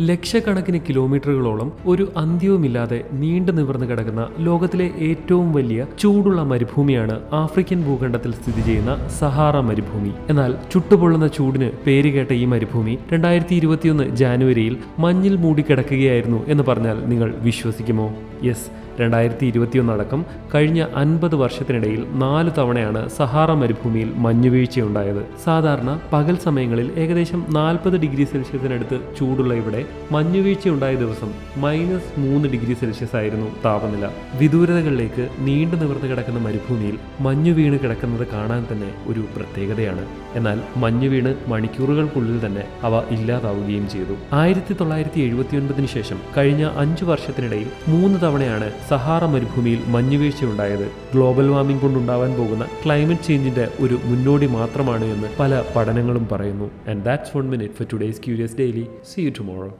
ലക്ഷക്കണക്കിന് കിലോമീറ്ററുകളോളം ഒരു അന്ത്യവുമില്ലാതെ നീണ്ടു നിവർന്നു കിടക്കുന്ന ലോകത്തിലെ ഏറ്റവും വലിയ ചൂടുള്ള മരുഭൂമിയാണ് ആഫ്രിക്കൻ ഭൂഖണ്ഡത്തിൽ സ്ഥിതി ചെയ്യുന്ന സഹാറ മരുഭൂമി. എന്നാൽ ചുട്ടുപൊള്ളുന്ന ചൂടിന് പേരുകേട്ട ഈ മരുഭൂമി രണ്ടായിരത്തി ഇരുപത്തിയൊന്ന് ജാനുവരിയിൽ മഞ്ഞിൽ മൂടിക്കിടക്കുകയായിരുന്നു എന്ന് പറഞ്ഞാൽ നിങ്ങൾ വിശ്വസിക്കുമോ? യെസ് രണ്ടായിരത്തി ഇരുപത്തിയൊന്ന് അടക്കം കഴിഞ്ഞ അൻപത് വർഷത്തിനിടയിൽ നാല് തവണയാണ് സഹാറ മരുഭൂമിയിൽ മഞ്ഞുവീഴ്ചയുണ്ടായത്. സാധാരണ പകൽ സമയങ്ങളിൽ ഏകദേശം നാൽപ്പത് ഡിഗ്രി സെൽഷ്യസിനടുത്ത് ചൂടുള്ള ഇവിടെ മഞ്ഞുവീഴ്ചയുണ്ടായ ദിവസം മൈനസ് മൂന്ന് ഡിഗ്രി സെൽഷ്യസ് ആയിരുന്നു താപനില. വിദൂരതകളിലേക്ക് നീണ്ടു നിവർന്നു കിടക്കുന്ന മരുഭൂമിയിൽ മഞ്ഞു വീണ് കിടക്കുന്നത് കാണാൻ തന്നെ ഒരു പ്രത്യേകതയാണ്. എന്നാൽ മഞ്ഞു വീണ് മണിക്കൂറുകൾക്കുള്ളിൽ തന്നെ അവ ഇല്ലാതാവുകയും ചെയ്തു. ആയിരത്തി തൊള്ളായിരത്തി എഴുപത്തിയൊൻപതിനു ശേഷം കഴിഞ്ഞ അഞ്ചു വർഷത്തിനിടയിൽ മൂന്ന് തവണയാണ് സഹാറ മരുഭൂമിയിൽ മഞ്ഞുവീഴ്ചയുണ്ടായത്. ഗ്ലോബൽ വാർമിംഗ് കൊണ്ടുണ്ടാവാൻ പോകുന്ന ക്ലൈമറ്റ് ചേഞ്ചിന്റെ ഒരു മുന്നോടി മാത്രമാണ് എന്ന് പല പഠനങ്ങളും പറയുന്നു. And that's one minute for today's curious daily see you tomorrow